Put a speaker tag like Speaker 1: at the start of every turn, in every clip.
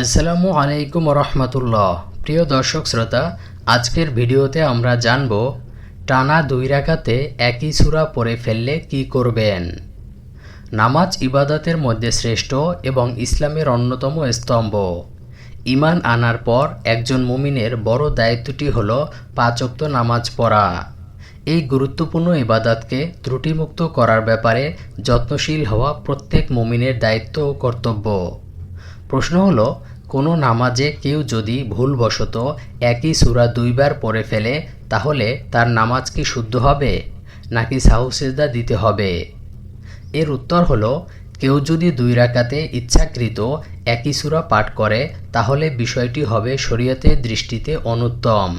Speaker 1: আসসালামু আলাইকুম রহমতুল্লাহ প্রিয় দর্শক শ্রোতা, আজকের ভিডিওতে আমরা জানব, টানা দুই রাকাতে একই সূরা পড়ে ফেললে কি করবেন? নামাজ ইবাদতের মধ্যে শ্রেষ্ঠ এবং ইসলামের অন্যতম স্তম্ভ। ইমান আনার পর একজন মুমিনের বড় দায়িত্বটি হল পাঁচক্ত নামাজ পড়া। এই গুরুত্বপূর্ণ ইবাদতকে ত্রুটিমুক্ত করার ব্যাপারে যত্নশীল হওয়া প্রত্যেক মুমিনের দায়িত্ব ও কর্তব্য। প্রশ্ন হলো, কোনো নামাজে কেউ যদি ভুলবশত একই সূরা দুইবার পড়ে ফেলে, তাহলে তার নামাজ কি শুদ্ধ হবে, নাকি সাহুসেজদা দিতে হবে? এর উত্তর হলো, কেউ যদি দুই রাকাতে ইচ্ছাকৃত একই সূরা পাঠ করে, তাহলে বিষয়টি হবে শরীয়তের দৃষ্টিতে অনুত্তম।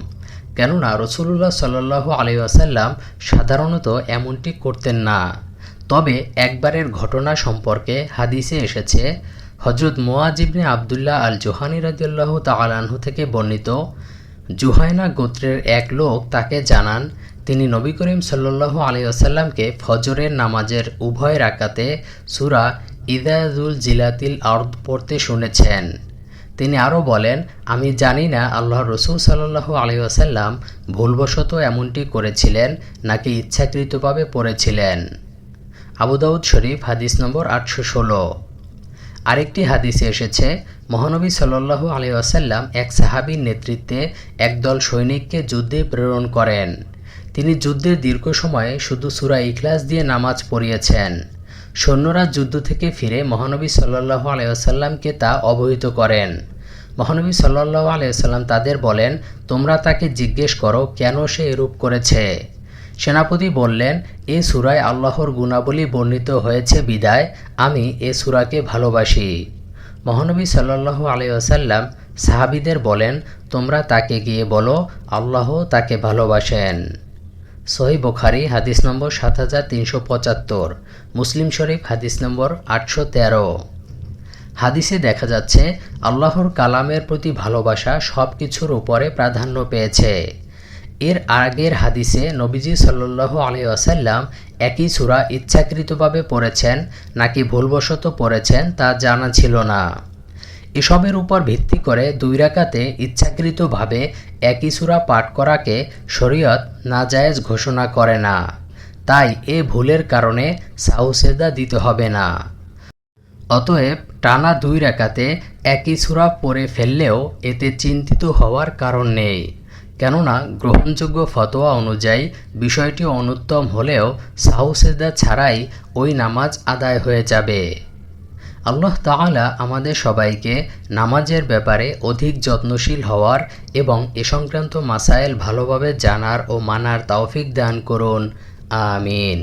Speaker 1: কেননা রসুল্লাহ সাল্লাহ আলিয়াসাল্লাম সাধারণত এমনটি করতেন না। তবে একবারের ঘটনা সম্পর্কে হাদিসে এসেছে হজরত মোয়াজিবনে আবদুল্লাহ আল জোহানি রাজিউল্লাহ তালাহু থেকে বর্ণিত জুহায়না গোত্রের এক লোক তাকে জানান, তিনি নবী করিম সাল্লাহ আলী আসাল্লামকে ফজরের নামাজের উভয় রাকাতে সুরা ইদায়ুল জিলাতিল আর্দ পড়তে শুনেছেন। তিনি আরও বলেন, আমি জানি না আল্লাহ রসুল সাল্লাহ আলী আসাল্লাম ভুলবশত এমনটি করেছিলেন নাকি ইচ্ছাকৃতভাবে পড়েছিলেন। আবুদাউদ শরীফ, হাদিস নম্বর আটশো ষোলো। আরেকটি হাদিসে এসেছে, মহানবী সাল্লাল্লাহু আলী আসাল্লাম এক সাহাবীর নেতৃত্বে একদল সৈনিককে যুদ্ধে প্রেরণ করেন। তিনি যুদ্ধের দীর্ঘ সময়ে শুধু সুরা ইখলাস দিয়ে নামাজ পড়িয়েছেন। সৈন্যরা যুদ্ধ থেকে ফিরে মহানবী সাল্লাল্লাহু আলী আসাল্লামকে তা অবহিত করেন। মহানবী সাল্লাল্লাহু আলী আসাল্লাম তাদের বলেন, তোমরা তাকে জিজ্ঞেস করো কেন সে এরূপ করেছে? সেনাপতি বললেন, এ সুরায় আল্লাহর গুণাবলী বর্ণিত হয়েছে বিদায়, আমি এ সুরাকে ভালোবাসি। মহানবী সাল্লাল্লাহু আলাইহি আসাল্লাম সাহাবিদের বলেন, তোমরা তাকে গিয়ে বলো, আল্লাহ তাকে ভালোবাসেন। সহি বোখারি, হাদিস নম্বর সাত হাজার তিনশো পঁচাত্তর, মুসলিম শরীফ, হাদিস নম্বর আটশো তেরো। হাদিসে দেখা যাচ্ছে, আল্লাহর কালামের প্রতি ভালোবাসা সব কিছুর উপরে প্রাধান্য পেয়েছে। এর আগের হাদিসে নবীজি সাল্লু আলি আসাল্লাম একই সুরা ইচ্ছাকৃতভাবে পড়েছেন নাকি ভুলবশত পড়েছেন তা জানা ছিল না। এসবের উপর ভিত্তি করে দুই রাকাতে ইচ্ছাকৃতভাবে একই সুরা পাঠ করাকে শরীয়ত নাজায়েজ ঘোষণা করে না। তাই এ ভুলের কারণে সাউসেদা দিতে হবে না। অতএব টানা দুই রাকাতে একই সুরা পড়ে ফেললেও এতে চিন্তিত হওয়ার কারণ নেই। কেননা গ্রহণযোগ্য ফতোয়া অনুযায়ী বিষয়টি অনুত্তম হলেও সাহুসেদা ছাড়াই ওই নামাজ আদায় হয়ে যাবে। আল্লাহ তাআলা আমাদের সবাইকে নামাজের ব্যাপারে অধিক যত্নশীল হওয়ার এবং এ সংক্রান্ত মাসাইল ভালোভাবে জানার ও মানার তৌফিক দান করুন। আমিন।